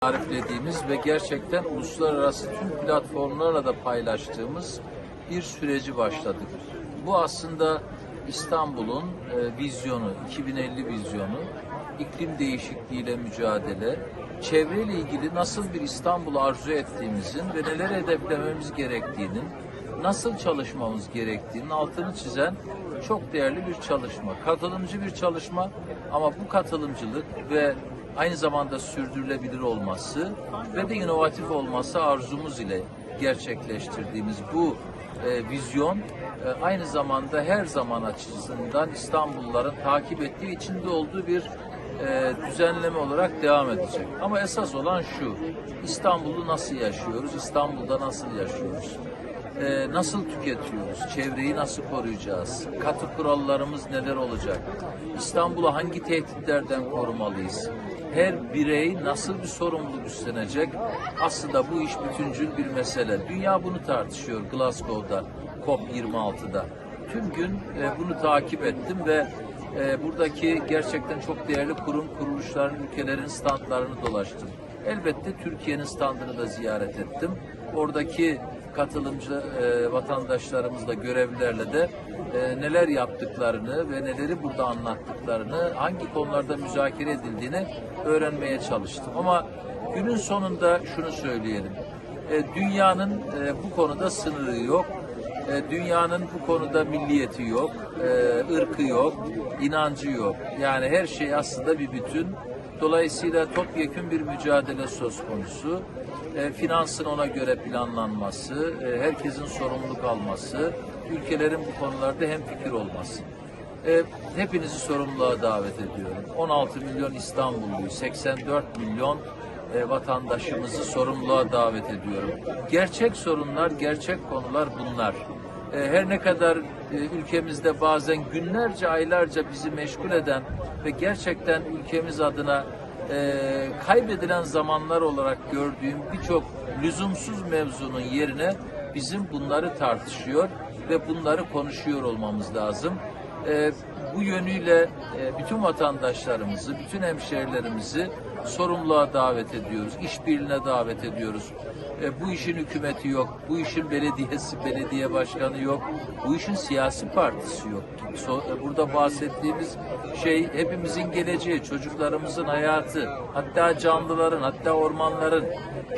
tariflediğimiz ve gerçekten uluslararası tüm platformlarla da paylaştığımız bir süreci başladık. Bu aslında İstanbul'un e, vizyonu, 2050 vizyonu, iklim değişikliğiyle mücadele, çevreyle ilgili nasıl bir İstanbul arzu ettiğimizin ve neler hedeflememiz gerektiğinin, nasıl çalışmamız gerektiğinin altını çizen çok değerli bir çalışma. Katılımcı bir çalışma ama bu katılımcılık ve aynı zamanda sürdürülebilir olması ve de inovatif olması arzumuz ile gerçekleştirdiğimiz bu e, vizyon e, aynı zamanda her zaman açısından İstanbulluların takip ettiği içinde olduğu bir e, düzenleme olarak devam edecek. Ama esas olan şu, İstanbul'u nasıl yaşıyoruz, İstanbul'da nasıl yaşıyoruz? Ee, nasıl tüketiyoruz? Çevreyi nasıl koruyacağız? Katı kurallarımız neler olacak? İstanbul'u hangi tehditlerden korumalıyız? Her birey nasıl bir sorumluluk üstlenecek? Aslında bu iş bütüncül bir mesele. Dünya bunu tartışıyor Glasgow'da, COP26'da. Tüm gün e, bunu takip ettim ve e, buradaki gerçekten çok değerli kurum kuruluşların, ülkelerin standlarını dolaştım. Elbette Türkiye'nin standını da ziyaret ettim. Oradaki katılımcı e, vatandaşlarımızla, görevlilerle de e, neler yaptıklarını ve neleri burada anlattıklarını, hangi konularda müzakere edildiğini öğrenmeye çalıştım. Ama günün sonunda şunu söyleyelim. E, dünyanın e, bu konuda sınırı yok. E, dünyanın bu konuda milliyeti yok, e, ırkı yok, inancı yok. Yani her şey aslında bir bütün. Dolayısıyla topyekun bir mücadele söz konusu. E, finansın ona göre planlanması, e, herkesin sorumluluk alması, ülkelerin bu konularda hemfikir olması. E, hepinizi sorumluluğa davet ediyorum. 16 milyon İstanbulluyu, 84 milyon e, vatandaşımızı sorumluluğa davet ediyorum. Gerçek sorunlar, gerçek konular bunlar. E, her ne kadar e, ülkemizde bazen günlerce, aylarca bizi meşgul eden ve gerçekten ülkemiz adına e, kaybedilen zamanlar olarak gördüğüm birçok lüzumsuz mevzunun yerine bizim bunları tartışıyor ve bunları konuşuyor olmamız lazım. E, bu yönüyle e, bütün vatandaşlarımızı, bütün hemşehrilerimizi sorumluluğa davet ediyoruz, işbirliğine davet ediyoruz. E, bu işin hükümeti yok, bu işin belediyesi, belediye başkanı yok, bu işin siyasi partisi yok. So, e, burada bahsettiğimiz şey hepimizin geleceği, çocuklarımızın hayatı, hatta canlıların, hatta ormanların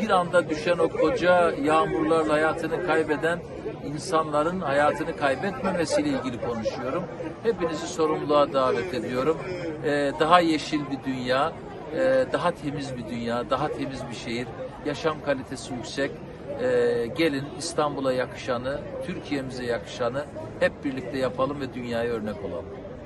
bir anda düşen o koca yağmurlarla hayatını kaybeden insanların hayatını kaybetmemesiyle ilgili konuşuyorum. Hepinizi sorumluluğa davet ediyorum. Ee, daha yeşil bir dünya, e, daha temiz bir dünya, daha temiz bir şehir, yaşam kalitesi yüksek. Ee, gelin İstanbul'a yakışanı, Türkiye'mize yakışanı hep birlikte yapalım ve dünyaya örnek olalım.